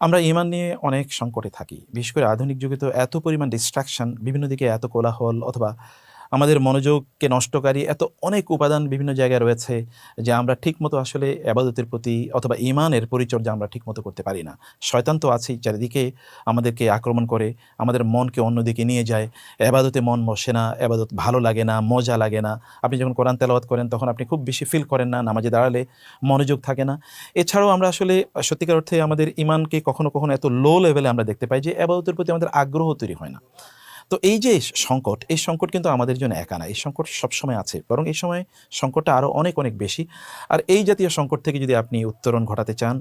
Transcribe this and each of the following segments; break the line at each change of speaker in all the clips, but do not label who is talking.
আমরা ইমান নিয়ে অনেক সংকটে থাকি। বিশেষ করে আধুনিক যুগে তো এত পরিমাণ ডিস্ট্রাকশন বিভিন্ন দিকে এত কোলাহল অথবা আমাদের মনোযোগকে নষ্টকারী এত অনেক উপাদান বিভিন্ন জায়গায় রয়েছে যে আমরা ঠিকমতো আসলে আবাদতের প্রতি অথবা ইমানের পরিচর্যা আমরা ঠিকমতো করতে পারি না। শয়তান তো আছেই, চারিদিকে আমাদেরকে আক্রমণ করে, আমাদের মনকে অন্যদিকে নিয়ে যায়। এবাদতে মন বসে না এবাদত ভালো লাগে না, মজা লাগে না। আপনি যখন কোরআন তেলাওয়াত করেন, তখন আপনি খুব বেশি ফিল করেন না, নামাজে দাঁড়ালে মনোযোগ থাকে না। এছাড়াও আমরা আসলে সত্যিকার অর্থে আমাদের ইমানকে কখনো কখনো এত লো লেভেলে আমরা দেখতে পাই যে এবাদতের প্রতি আমাদের আগ্রহ তৈরি হয় না। তো এই যে সংকট, এই সংকট কিন্তু আমাদের জন্য একা না, এই সংকট সবসময় আছে, বরং এই সময় সংকটটা আরও অনেক অনেক বেশি। আর এই জাতীয় সংকট থেকে যদি আপনি উত্তরণ ঘটাতে চান,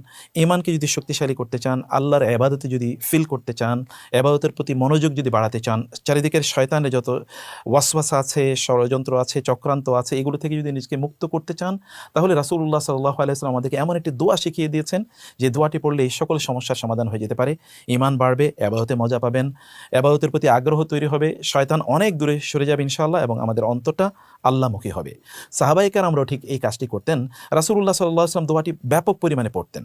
ইমানকে যদি শক্তিশালী করতে চান, আল্লাহর এবাদতে যদি ফিল করতে চান, এবাদতের প্রতি মনোযোগ যদি বাড়াতে চান, চারিদিকের শয়তানের যত ওয়াসওয়াসা আছে, ষড়যন্ত্র আছে, চক্রান্ত আছে, এগুলো থেকে যদি নিজেকে মুক্ত করতে চান, তাহলে রাসুল্লাহ সাল্লাহ আলাইসলাম আমাদেরকে এমন একটি দোয়া শিখিয়ে দিয়েছেন, যে দোয়াটি পড়লে এই সকল সমস্যার সমাধান হয়ে যেতে পারে। ইমান বাড়বে, এবাদতে মজা পাবেন। এবাদতের প্রতি আগ্রহ তৈরি হবে, শয়তান অনেক দূরে সরে যাবে ইনশাআল্লাহ এবং আমাদের অন্তরটা আল্লাহমুখী হবে। সাহাবাইকার আমরাও ঠিক এই কাজটি করতেন। রাসুল্লাহ সাল্লাহ আসলাম দোয়াটি ব্যাপক পরিমাণে পড়তেন।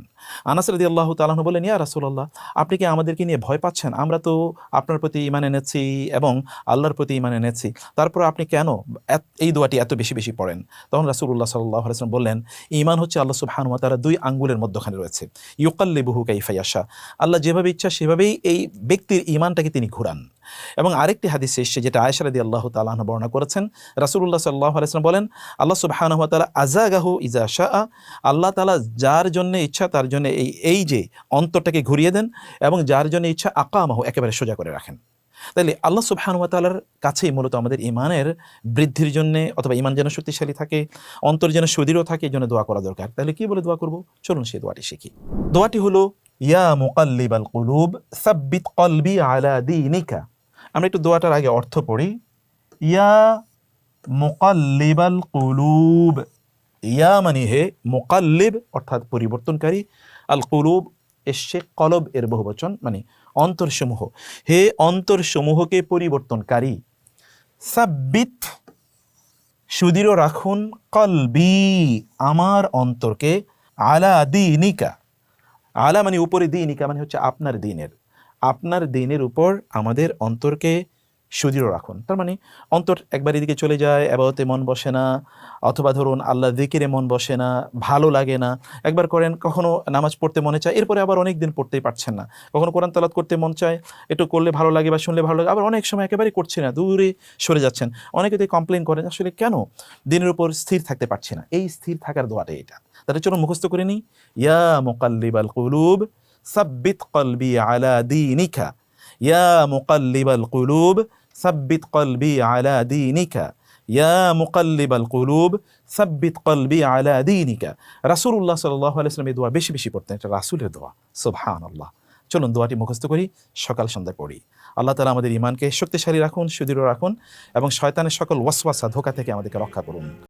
আনাস রদি আল্লাহ তালাহ বলেন ইয়া রাসুল্লাহ আপনি কি আমাদেরকে নিয়ে ভয় পাচ্ছেন? আমরা তো আপনার প্রতি ইমান এনেছি এবং আল্লাহর প্রতি ইমান এনেছি। তারপর আপনি কেন এই দোয়াটি এত বেশি বেশি পড়েন? তখন রাসুল্লাহ সাল্লাহ আসলাম বললেন ইমান হচ্ছে আল্লাহ সুবহানুয়া তারা দুই আঙ্গুলের মধ্যখানে রয়েছে। ইউকাল্লি বহু কাইফাইয়াশা আল্লাহ যেভাবে ইচ্ছা সেভাবেই এই ব্যক্তির ইমানটাকে তিনি ঘুরান। এবং আরেকটি হাদিস এসছে যেটা আয়সারাদি আল্লাহ তালাহ বর্ণনা করেছেন। রাসুল্লাহ সাল্লাহ আলাইসলাম বলেন, আল্লাহ তালা আজাগাহু ইজা শাহ আল্লাহ তালা যার জন্য ইচ্ছা, তার জন্য এই এই যে অন্তরটাকে ঘুরিয়ে দেন এবং যার জন্য ইচ্ছা আকামাহু একেবারে সোজা করে রাখেন। তাইলে আল্লাহ সুবহানুয়া তালার কাছেই মূলত আমাদের ইমানের বৃদ্ধির জন্য অথবা ইমান যেন শক্তিশালী থাকে, অন্তর যেন সুদৃঢ় থাকে, এই জন্য দোয়া করা দরকার। তাহলে কি বলে দোয়া করব? চলুন সেই দোয়াটি শিখি। দোয়াটি হলো, ইয়া মুকাল্লিবাল কুলুব, সাব্বিত কলবি আলা দীনিকা। আমরা একটু দোয়াটার আগে অর্থ পড়ি। ইয়া মুকাল্লিবাল কুলুব। ইয়া মানে হে মুকাল্লিব, অর্থাৎ পরিবর্তনকারী। আল কুলুব এসে কলব, এর বহুবচন মানে অন্তরসমূহ। হে অন্তরসমূহকে পরিবর্তনকারী, সাব্বিত, সুদৃঢ় রাখুন কলবি আমার অন্তরকে আলা দিনিকা। আলা মানে উপরে দিনিকা মানে হচ্ছে আপনার দিনের। আপনার দিনের উপর আমাদের অন্তরকে সুদৃঢ় রাখুন। তার মানে অন্তর একবার এদিকে চলে যায় এবারতে মন বসে না, অথবা ধরুন আল্লাহ দিকিরে মন বসে না, ভালো লাগে না। একবার করেন, কখনো নামাজ পড়তে মনে চায়, এরপরে আবার অনেক দিন পড়তেই পারছেন না। কখনো কোরআন তালাত করতে মন চায়, একটু করলে ভালো লাগে বা শুনলে ভালো লাগে, আবার অনেক সময় একেবারে করছে না, দূরে সরে যাচ্ছেন। অনেকে তো কমপ্লেন করেন, আসলে কেন? দিনের উপর স্থির থাকতে পারছি না। এই স্থির থাকার দোয়াটা এটা। তাহলে চলো মুখস্থ করে নিই, ইয়া মুকাল্লিবাল কুলুব সাব্বিত কলবি আলা দিনিকা। ইয়া মুকাল্লিবাল কুলুব, সাব্বিত কলবি আলা দিনিকা। ইয়া মুকাল্লিবাল কুলুব, সাব্বিত কলবি আলা দিনিকা। রাসূলুল্লাহ সাল্লাল্লাহু আলাইহি ওয়াসাল্লাম এই দোয়া বেশি বেশি পড়তেন, এটা রাসূলের দোয়া। সুবহানাল্লাহ। চলুন দোয়াটি মুখস্থ করি, সকাল সন্ধ্যা পড়ি। আল্লাহ তালা আমাদের ইমানকে শক্তিশালী রাখুন, সুদৃঢ় রাখুন এবং শয়তানের সকল ওয়াসওয়াসা ধোকা থেকে আমাদেরকে রক্ষা করুন।